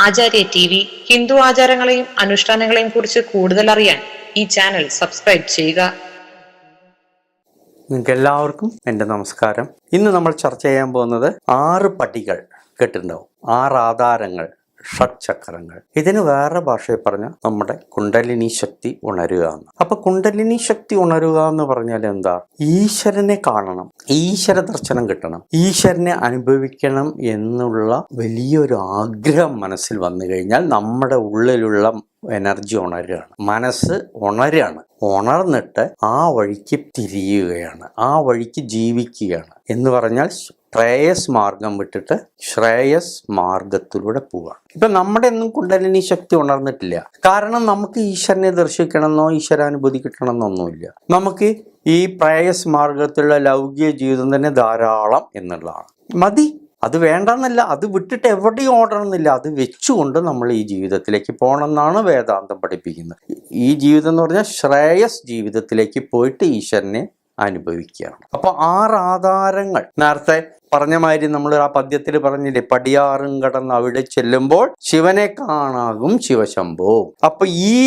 ആചാര്യ T V Hindu ആചാരങ്ങളെയും അനുഷ്ഠാനങ്ങളെയും കുറിച്ച് കൂടുതൽ അറിയാൻ ഈ ചാനൽ സബ്സ്ക്രൈബ് ചെയ്യുക. നിങ്ങൾക്ക് എല്ലാവർക്കും എന്റെ നമസ്കാരം. ഇന്ന് നമ്മൾ ചർച്ച ചെയ്യാൻ പോകുന്നത് ആറ് പടികൾ കേട്ടിട്ടുണ്ടാവും. ആറ് ആധാരങ്ങൾ. ഷഡ്ചക്രങ്ങൾ. ഇതിന് വേറെ ഭാഷയിൽ പറഞ്ഞാൽ നമ്മുടെ കുണ്ടലിനി ശക്തി ഉണരുക എന്ന്. അപ്പൊ കുണ്ടലിനി ശക്തി ഉണരുക എന്ന് പറഞ്ഞാൽ എന്താ? ഈശ്വരനെ കാണണം ഈശ്വര ദർശനം കിട്ടണം ഈശ്വരനെ അനുഭവിക്കണം എന്നുള്ള വലിയൊരു ആഗ്രഹം മനസ്സിൽ വന്നു കഴിഞ്ഞാൽ നമ്മുടെ ഉള്ളിലുള്ള എനർജി ഉണരുകയാണ് മനസ്സ് ഉണരുകയാണ്. ഉണർന്നിട്ട് ആ വഴിക്ക് തിരിയുകയാണ് ആ വഴിക്ക് ജീവിക്കുകയാണ് എന്ന് പറഞ്ഞാൽ ശ്രേയസ് മാർഗം വിട്ടിട്ട് ശ്രേയസ് മാർഗത്തിലൂടെ പോവാണ്. ഇപ്പൊ നമ്മുടെ ഒന്നും കുണ്ടലിനി ശക്തി ഉണർന്നിട്ടില്ല. കാരണം നമുക്ക് ഈശ്വരനെ ദർശിക്കണമെന്നോ ഈശ്വരാനുഭൂതി കിട്ടണമെന്നൊന്നുമില്ല. നമുക്ക് ഈ പ്രേയസ് മാർഗത്തിലുള്ള ലൗകിക ജീവിതം തന്നെ ധാരാളം എന്നുള്ളതാണ്. മതി. അത് വേണ്ടെന്നല്ല അത് വിട്ടിട്ട് എവിടെയും ഓടണമെന്നില്ല. അത് വെച്ചുകൊണ്ട് നമ്മൾ ഈ ജീവിതത്തിലേക്ക് പോകണമെന്നാണ് വേദാന്തം പഠിപ്പിക്കുന്നത്. ഈ ജീവിതം എന്ന് പറഞ്ഞാൽ ശ്രേയസ് ജീവിതത്തിലേക്ക് പോയിട്ട് ഈശ്വരനെ അനുഭവിക്കുകയാണ്. അപ്പൊ ആറ് ആധാരങ്ങൾ. നേരത്തെ പറഞ്ഞ മാതിരി നമ്മൾ ആ പദ്യത്തിൽ പറഞ്ഞില്ലേ പടിയാറും കടന്ന് അവിടെ ചെല്ലുമ്പോൾ ശിവനെ കാണാകും ശിവശംഭോ. അപ്പൊ ഈ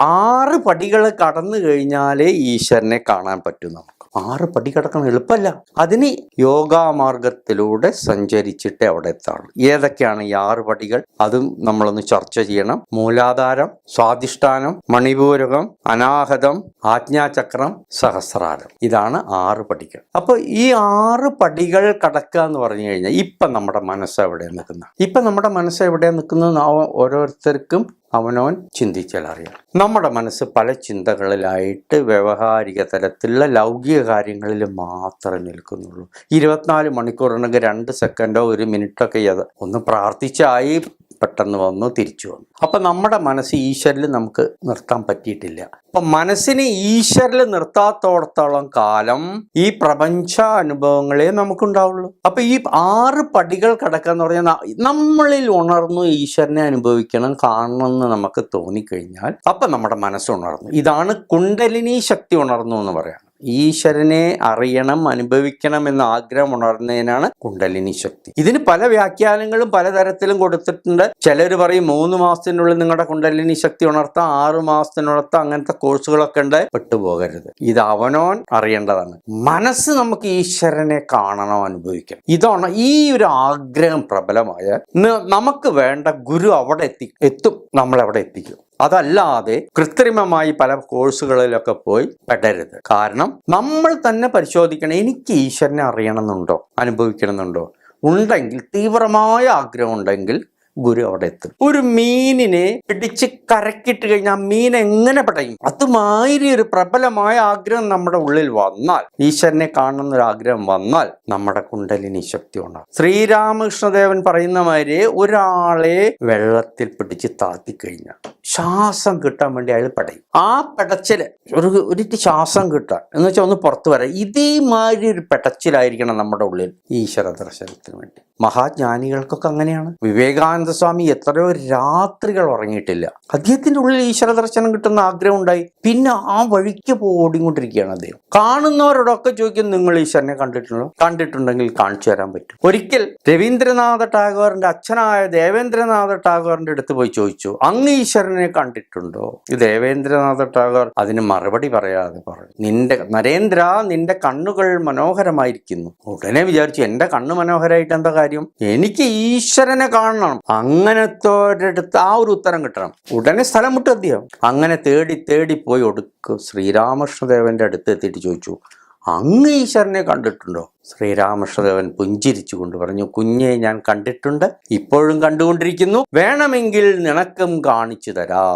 ആറ് പടികൾ കടന്നു കഴിഞ്ഞാലേ ഈശ്വരനെ കാണാൻ പറ്റും നമുക്ക്. ആറ് പടി കടക്കണം എളുപ്പമല്ല. അതിന് യോഗാമാർഗത്തിലൂടെ സഞ്ചരിച്ചിട്ട് അവിടെ എത്താണ് ഏതൊക്കെയാണ് ഈ ആറ് പടികൾ? അതും നമ്മളൊന്ന് ചർച്ച ചെയ്യണം. മൂലാധാരം സ്വാധിഷ്ഠാനം മണിപൂരകം അനാഹതം ആജ്ഞാചക്രം സഹസ്രാരം. ഇതാണ് ആറ് പടികൾ. അപ്പൊ ഈ ആറ് പടികൾ കടക്കുക എന്ന് പറഞ്ഞു കഴിഞ്ഞാൽ ഇപ്പൊ നമ്മുടെ മനസ്സ് എവിടെയാണ് നിൽക്കുന്ന ഇപ്പൊ നമ്മുടെ മനസ്സ് എവിടെയാണ് നിൽക്കുന്നത് ഓരോരുത്തർക്കും അവനവൻ ചിന്തിച്ചാൽ അറിയാം നമ്മുടെ മനസ്സ് പല ചിന്തകളിലായിട്ട് വ്യവഹാരിക തലത്തിലുള്ള ലൗകിക കാര്യങ്ങളിൽ മാത്രമേ നിൽക്കുന്നുള്ളൂ. ഇരുപത്തിനാല് മണിക്കൂറിനൊക്കെ രണ്ട് സെക്കൻഡോ ഒരു മിനിറ്റൊക്കെ ഒന്ന് പ്രാർത്ഥിച്ചായി പെട്ടെന്ന് വന്നു തിരിച്ചു വന്നു. അപ്പൊ നമ്മുടെ മനസ്സ് ഈശ്വരിൽ നമുക്ക് നിർത്താൻ പറ്റിയിട്ടില്ല. അപ്പൊ മനസ്സിനെ ഈശ്വരിൽ നിർത്താത്തോടത്തോളം കാലം ഈ പ്രപഞ്ച അനുഭവങ്ങളെ നമുക്കുണ്ടാവുള്ളൂ. അപ്പൊ ഈ ആറ് പടികൾ കിടക്കാന്ന് പറഞ്ഞാൽ നമ്മളിൽ ഉണർന്നു ഈശ്വരനെ അനുഭവിക്കണം കാണണം എന്ന് നമുക്ക് തോന്നിക്കഴിഞ്ഞാൽ അപ്പൊ നമ്മുടെ മനസ്സ് ഉണർന്നു. ഇതാണ് കുണ്ടലിനി ശക്തി ഉണർന്നു എന്ന് പറയാം. ഈശ്വരനെ അറിയണം അനുഭവിക്കണം എന്ന ആഗ്രഹം ഉണർന്നതിനാണ് കുണ്ടലിനി ശക്തി. ഇതിന് പല വ്യാഖ്യാനങ്ങളും പലതരത്തിലും കൊടുത്തിട്ടുണ്ട്. ചിലർ പറയും മൂന്ന് മാസത്തിനുള്ളിൽ നിങ്ങളുടെ കുണ്ടലിനി ശക്തി ഉണർത്താം ആറ് മാസത്തിനുണർത്താം അങ്ങനത്തെ കോഴ്സുകളൊക്കെ ഉണ്ട്. പെട്ടുപോകരുത്. ഇത് അവനോൻ അറിയേണ്ടതാണ്. മനസ്സ് നമുക്ക് ഈശ്വരനെ കാണണം അനുഭവിക്കണം. ഇതാണ് ഈ ഒരു ആഗ്രഹം പ്രബലമായ. നമുക്ക് വേണ്ട ഗുരു അവിടെ എത്തി എത്തും. നമ്മളെവിടെ എത്തിക്കും. അതല്ലാതെ കൃത്രിമമായി പല കോഴ്സുകളിലൊക്കെ പോയി പെടരുത്. കാരണം നമ്മൾ തന്നെ പരിശോധിക്കണം എനിക്ക് ഈശ്വരനെ അറിയണമെന്നുണ്ടോ? അനുഭവിക്കണമെന്നുണ്ടോ? ഉണ്ടെങ്കിൽ തീവ്രമായ ആഗ്രഹം ഉണ്ടെങ്കിൽ ഗുരു അവിടെ എത്തും. ഒരു മീനിനെ പിടിച്ച് കരക്കിട്ട് കഴിഞ്ഞാൽ ആ മീൻ എങ്ങനെ പടയും? അതുമാതിരി ഒരു പ്രബലമായ ആഗ്രഹം നമ്മുടെ ഉള്ളിൽ വന്നാൽ ഈശ്വരനെ കാണുന്ന ഒരു ആഗ്രഹം വന്നാൽ നമ്മുടെ കുണ്ടലിനി ശക്തി ഉണ്ടാകും. ശ്രീരാമകൃഷ്ണദേവൻ പറയുന്ന മാതിരി ഒരാളെ വെള്ളത്തിൽ പിടിച്ച് താത്തി കഴിഞ്ഞാൽ ശ്വാസം കിട്ടാൻ വേണ്ടി അയാൾ പടയും. ആ പെടച്ചിൽ ഒരു ഒരിറ്റ് ശ്വാസം കിട്ടാൻ എന്ന് വെച്ചാൽ ഒന്ന് പുറത്തു വരാം. ഇതേമാതിരി ഒരു പെടച്ചിലായിരിക്കണം നമ്മുടെ ഉള്ളിൽ ഈശ്വര ദർശനത്തിന് വേണ്ടി. മഹാജ്ഞാനികൾക്കൊക്കെ അങ്ങനെയാണ്. വിവേകാനന്ദ സ്വാമി എത്രയോ രാത്രികൾ ഉറങ്ങിയിട്ടില്ല. അദ്ദേഹത്തിന്റെ ഉള്ളിൽ ഈശ്വര ദർശനം കിട്ടുന്ന ആഗ്രഹം ഉണ്ടായി. പിന്നെ ആ വഴിക്ക് ഓടിക്കൊണ്ടിരിക്കുകയാണ് അദ്ദേഹം. കാണുന്നവരോടൊക്കെ ചോദിക്കും നിങ്ങൾ ഈശ്വരനെ കണ്ടിട്ടുണ്ടോ? കണ്ടിട്ടുണ്ടെങ്കിൽ കാണിച്ചു തരാൻ പറ്റും. ഒരിക്കൽ രവീന്ദ്രനാഥ ടാഗോറിന്റെ അച്ഛനായ ദേവേന്ദ്രനാഥ ടാഗോറിന്റെ അടുത്ത് പോയി ചോദിച്ചു അങ്ങ് ഈശ്വരനെ കണ്ടിട്ടുണ്ടോ? ദേവേന്ദ്രനാഥ ടാഗോർ അതിന് മറുപടി പറയാതെ പറഞ്ഞു നിന്റെ നരേന്ദ്ര നിന്റെ കണ്ണുകൾ മനോഹരമായിരിക്കുന്നു. ഉടനെ വിചാരിച്ചു എന്റെ കണ്ണ് മനോഹരമായിട്ട് എന്താ കാര്യം? എനിക്ക് ഈശ്വരനെ കാണണം. അങ്ങനത്തെ ഒരിടത്ത് ആ ഒരു ഉത്തരം കിട്ടണം. ഉടനെ സ്ഥലം വിട്ട് അദ്ദേഹം അങ്ങനെ തേടി തേടി പോയി ഒടുക്കും ശ്രീരാമകൃഷ്ണദേവന്റെ അടുത്ത് എത്തിയിട്ട് ചോദിച്ചു അങ്ങ് ഈശ്വരനെ കണ്ടിട്ടുണ്ടോ? ശ്രീരാമകൃഷ്ണദേവൻ പുഞ്ചിരിച്ചുകൊണ്ട് പറഞ്ഞു കുഞ്ഞെ ഞാൻ കണ്ടിട്ടുണ്ട് ഇപ്പോഴും കണ്ടുകൊണ്ടിരിക്കുന്നു. വേണമെങ്കിൽ നിനക്കും കാണിച്ചു തരാ.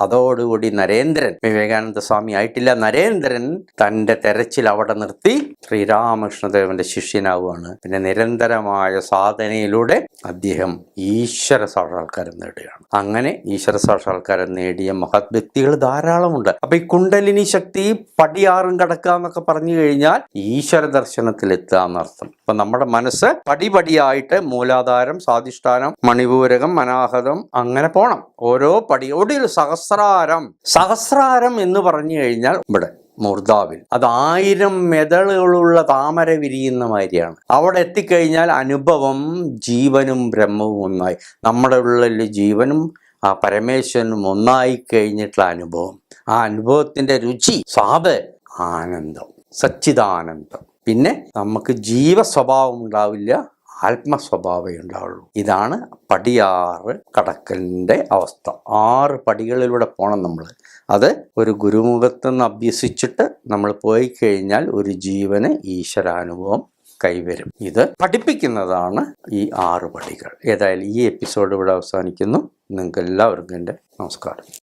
അതോടുകൂടി നരേന്ദ്രൻ വിവേകാനന്ദ സ്വാമി ആയിട്ടില്ല നരേന്ദ്രൻ തന്റെ തെരച്ചിൽ അവിടെ നിർത്തി ശ്രീരാമകൃഷ്ണദേവന്റെ ശിഷ്യനാവുകയാണ്. പിന്നെ നിരന്തരമായ സാധനയിലൂടെ അദ്ദേഹം ഈശ്വര സാക്ഷാത്കാരം നേടുകയാണ്. അങ്ങനെ ഈശ്വര സാക്ഷാത്കാരം നേടിയ മഹത് വ്യക്തികൾ ധാരാളമുണ്ട്. അപ്പൊ ഈ കുണ്ടലിനി ശക്തി പടിയാറും കടക്കുക എന്നൊക്കെ പറഞ്ഞു കഴിഞ്ഞാൽ ഈശ്വര ദർശനത്തിൽ എത്തുക എന്നർത്ഥം അപ്പൊ നമ്മുടെ മനസ്സ് പടിപടിയായിട്ട് മൂലാധാരം സ്വാധിഷ്ഠാനം മണിപൂരകം മനാഹതം അങ്ങനെ പോണം. ഓരോ പടി ഒരു സഹസ്രാരം. സഹസ്രാരം എന്ന് പറഞ്ഞു കഴിഞ്ഞാൽ ഇവിടെ മുർദാവിൽ അത് ആയിരം മെതളുകളുള്ള താമര വിരിയുന്ന മാതിരിയാണ്. അവിടെ എത്തിക്കഴിഞ്ഞാൽ അനുഭവം ജീവനും ബ്രഹ്മവും ഒന്നായി. നമ്മുടെ ഉള്ളിൽ ജീവനും ആ പരമേശ്വരനും ഒന്നായി കഴിഞ്ഞിട്ടുള്ള അനുഭവം. ആ അനുഭവത്തിന്റെ രുചി സ്വാദ് ആനന്ദം സച്ചിദാനന്ദം. പിന്നെ നമുക്ക് ജീവ സ്വഭാവം ഉണ്ടാവില്ല ആത്മസ്വഭാവമേ ഉണ്ടാവുള്ളൂ. ഇതാണ് പടിയാറ് കടക്കലിന്റെ അവസ്ഥ. ആറ് പടികളിലൂടെ പോകണം നമ്മൾ അത് ഒരു ഗുരുമുഖത്ത് നിന്ന് അഭ്യസിച്ചിട്ട് നമ്മൾ പോയി കഴിഞ്ഞാൽ ഒരു ജീവന് ഈശ്വരാനുഭവം കൈവരും. ഇത് പഠിപ്പിക്കുന്നതാണ് ഈ ആറ് പടികൾ. ഏതായാലും ഈ എപ്പിസോഡ് ഇവിടെ അവസാനിക്കുന്നു. നിങ്ങൾക്ക് എല്ലാവർക്കും എന്റെ നമസ്കാരം.